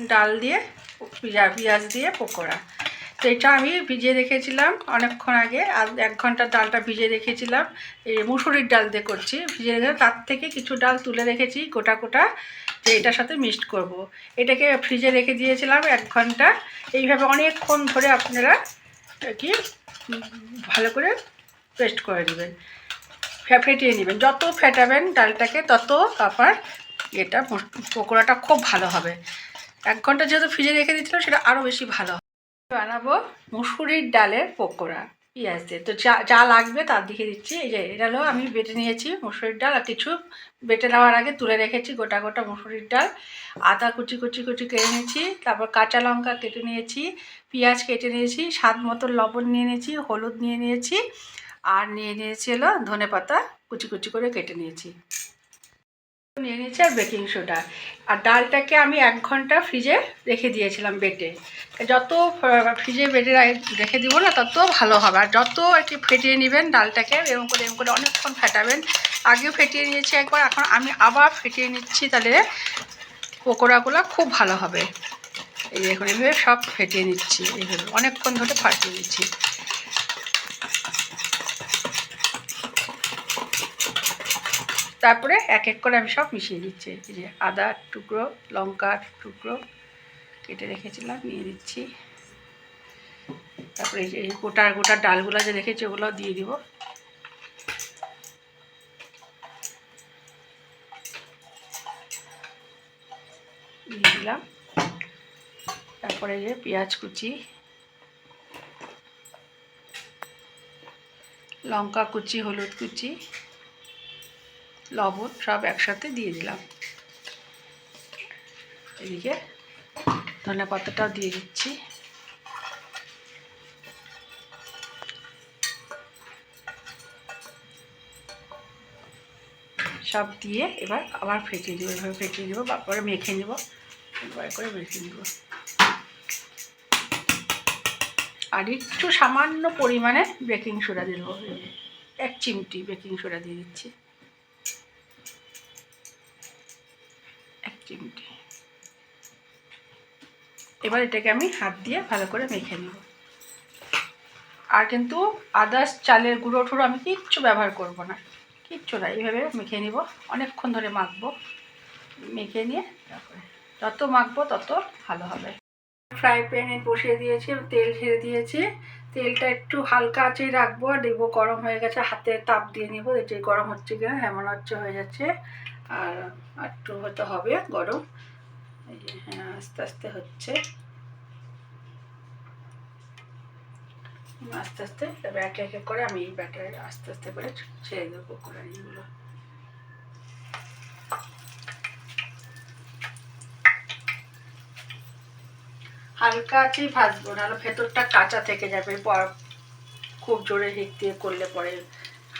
ডাল দিয়ে, পিঁয়া, পেঁয়াজ দিয়ে পকোড়া। তো এটা আমি ভিজিয়ে রেখেছিলাম অনেকক্ষণ আগে, আর এক ঘণ্টা ডালটা ভিজিয়ে রেখেছিলাম। এই মুসুরির ডাল দিয়ে করছি। ভিজিয়ে রেখে তার থেকে কিছু ডাল তুলে রেখেছি গোটা গোটা, যে এটার সাথে মিক্সড করব। এটাকে ফ্রিজে রেখে দিয়েছিলাম এক ঘণ্টা। এইভাবে অনেকক্ষণ ধরে আপনারা কি ভালো করে পেস্ট করে নেবেন, ফে- ফেটিয়ে নেবেন। যত ফেটাবেন ডালটাকে, তত আপনার এটা পকোড়াটা খুব ভালো হবে। এক ঘণ্টা যেহেতু ফ্রিজে রেখে দিয়েছিলাম সেটা আরও বেশি ভালো বানাবো মুসুরির ডালের পকোড়া। পেঁয়াজ দিয়ে। তো যা যা লাগবে তার দিকে দিচ্ছি। এই যে, এটা আমি বেটে নিয়েছি মুসুরির ডাল আর কিছু বেটে নেওয়ার আগে তুলে রেখেছি গোটা গোটা মুসুরির ডাল। আদা কুচি কুচি কুচি কেটে নিয়েছি, তারপর কাঁচা লঙ্কা কেটে নিয়েছি, পেঁয়াজ কেটে নিয়েছি, স্বাদ মতো লবণ নিয়ে নিয়েছি, হলুদ নিয়ে নিয়েছি, আর নিয়ে নিয়েছি হলো ধনে পাতা কুচি কুচি করে কেটে নিয়েছি। নিয়ে নিয়েছি আর বেকিং সোডা। আর ডালটাকে আমি এক ঘণ্টা ফ্রিজে রেখে দিয়েছিলাম বেটে। যত ফ্রিজে বেটে রেখে দিব না, তত ভালো হবে। আর যত আর কি ফেটিয়ে নেবেন ডালটাকে, এরকম করে এরকম করে অনেকক্ষণ ফেটাবেন। আগেও ফেটিয়ে নিয়েছি একবার, এখন আমি আবার ফেটিয়ে নিচ্ছি, তাহলে পকোড়াগুলো খুব ভালো হবে। এই দেখুন এইভাবে সব ফেটিয়ে নিচ্ছি এইভাবে অনেকক্ষণ ধরে ফাটিয়ে নিচ্ছি। তারপরে এক এক করে আমি সব মিশিয়ে দিচ্ছি। এই যে আদা টুকরো, লঙ্কার টুকরো কেটে রেখেছিলাম, নিয়ে দিচ্ছি। তারপরে এই যে গোটা গোটা ডালগুলো যে রেখেছি ওগুলো দিয়ে দিব। দিয়ে দিলাম। তারপরে যে পেঁয়াজ কুচি, লঙ্কা কুচি, হলুদ কুচি লবণ সব একসাথে দিয়ে দিলাম। এদিকে ধনে পাতাটাও দিয়ে দিচ্ছি। সব দিয়ে এবার আবার ফেটিয়ে দেবো, এভাবে ফেটিয়ে দেবো, তারপরে মেখে নেব এবার করে মেখে নেব। আর একটু সামান্য পরিমাণে বেকিং সোডা দেবো। এক চিমটি বেকিং সোডা দিয়ে দিচ্ছি। এবার এটাকে আমি হাত দিয়ে ভালো করে মেখে নেব। আর কিন্তু আদার্স চালের গুঁড়ো ঠুড়ো আমি কিচ্ছু ব্যবহার করব না। কিচ্ছু না, এইভাবে মেখে নিব। অনেকক্ষণ ধরে মাখবো। মেখে নিয়ে তারপরে যত মাখবো তত ভালো হবে। ফ্রাই প্যানে বসিয়ে দিয়েছি তেল ঝেড়ে দিয়েছি। তেলটা একটু হালকা আঁচেই রাখব, আর দেখব গরম হয়ে গেছে, হাতে তাপ দিয়ে নেব যে গরম হচ্ছে কিনা হ্যাঁ মনে হচ্ছে, হয়ে যাচ্ছে। আর একটু হয়তো হবে গরম। হ্যাঁ আস্তে আস্তে হচ্ছে। আস্তে আস্তে এক এক করে আমি এই ব্যাটার আস্তে আস্তে করে ছেড়ে দেবো কোরআনিগুলো হালকা আছেই ভাজবো, নাহলে ভেতরটা কাঁচা থেকে যাবে। খুব জোরে হিট দিয়ে করলে পরে।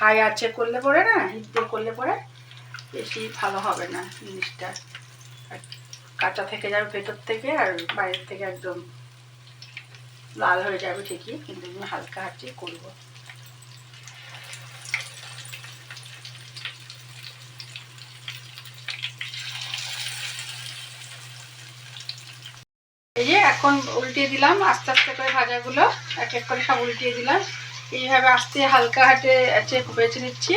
হাই আছে করলে পরে না, হিট দিয়ে করলে পরে বেশি ভালো হবে না জিনিসটা। কাঁচা থেকে যাবে ভেতর থেকে আর বাইরের থেকে একদম লাল হয়ে যাবে ঠিকই, কিন্তু আমি হালকা হাঁচি করব এই যে এখন উল্টিয়ে দিলাম, আস্তে আস্তে করে ভাজাগুলো, এক এক করে সব উল্টিয়ে দিলাম। এইভাবে আস্তে হালকা হাতে বেছে নিচ্ছি,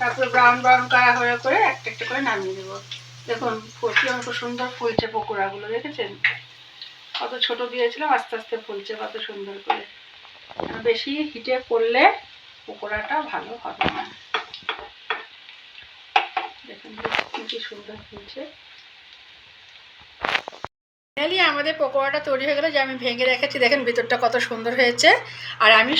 তারপরে ব্রাউন ব্রাউন কারা হয়ে করে একটা একটা করে নামিয়ে দেবো দেখুন কীরকম খুব সুন্দর ফুলছে পকোড়াগুলো, দেখেছেন? কত ছোট দিয়েছিলাম আস্তে আস্তে ফুলছে কত সুন্দর করে। বেশি হিটে করলে পকোড়াটা ভালো হবে না। দেখুন কি সুন্দর ফুলছে। ফাইনালি আমাদের পকোড়াটা তৈরি হয়ে গেলো, যে আমি ভেঙে রেখেছি। দেখেন, ভিতরটা কত সুন্দর হয়েছে। আর আমি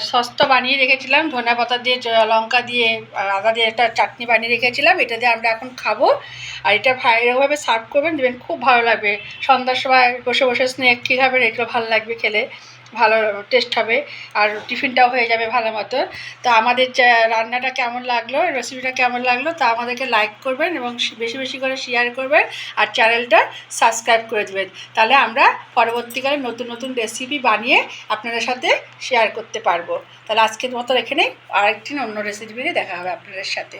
সস্তা বানিয়ে রেখেছিলাম, ধনে পাতা দিয়ে লঙ্কা দিয়ে আদা দিয়ে একটা চাটনি বানিয়ে রেখেছিলাম। এটা দিয়ে আমরা এখন খাব। আর এটা ভা- এরকমভাবে সার্ভ করবেন, দেবেন, খুব ভালো লাগবে। সন্ধ্যার সময় বসে বসে স্ন্যাক কী খাবেন এগুলো ভালো লাগবে খেলে। ভালো টেস্ট হবে আর টিফিনটাও হয়ে যাবে ভালো মতো তো আমাদের রান্নাটা কেমন লাগল রেসিপিটা কেমন লাগল, তা আমাদেরকে লাইক করবেন এবং বেশি বেশি করে শেয়ার করবেন আর চ্যানেলটা সাবস্ক্রাইব করে দেবেন। তাহলে আমরা পরবর্তীকালে নতুন নতুন রেসিপি বানিয়ে আপনাদের সাথে শেয়ার করতে পারব। তাহলে আজকের মতো এখানে আরেকদিন অন্য রেসিপি দেখা হবে আপনাদের সাথে।